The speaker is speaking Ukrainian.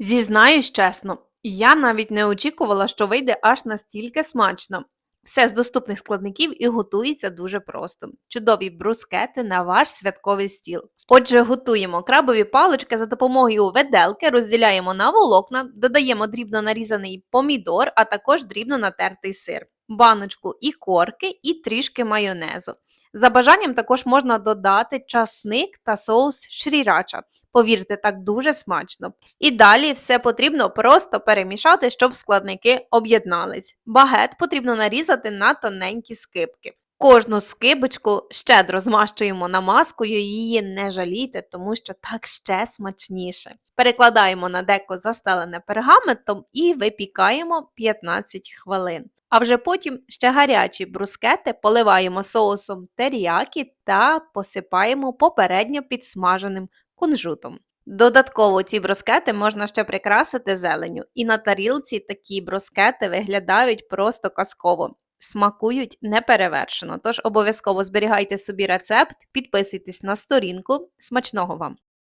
Зізнаюсь чесно, я навіть не очікувала, що вийде аж настільки смачно. Все з доступних складників і готується дуже просто. Чудові брускети на ваш святковий стіл. Отже, готуємо крабові палички за допомогою веделки, розділяємо на волокна, додаємо дрібно нарізаний помідор, а також дрібно натертий сир, баночку і корки, і трішки майонезу. За бажанням також можна додати часник та соус шрірача. Повірте, так дуже смачно. І далі все потрібно просто перемішати, щоб складники об'єднались. Багет потрібно нарізати на тоненькі скибки. Кожну скибочку щедро змащуємо намазкою, її не жалійте, тому що так ще смачніше. Перекладаємо на деко застелене пергаментом і випікаємо 15 хвилин. А вже потім ще гарячі брускети поливаємо соусом теріякі та посипаємо попередньо підсмаженим кунжутом. Додатково ці броскети можна ще прикрасити зеленю, і на тарілці такі броскети виглядають просто казково. Смакують неперевершено, тож обов'язково зберігайте собі рецепт, підписуйтесь на сторінку. Смачного вам!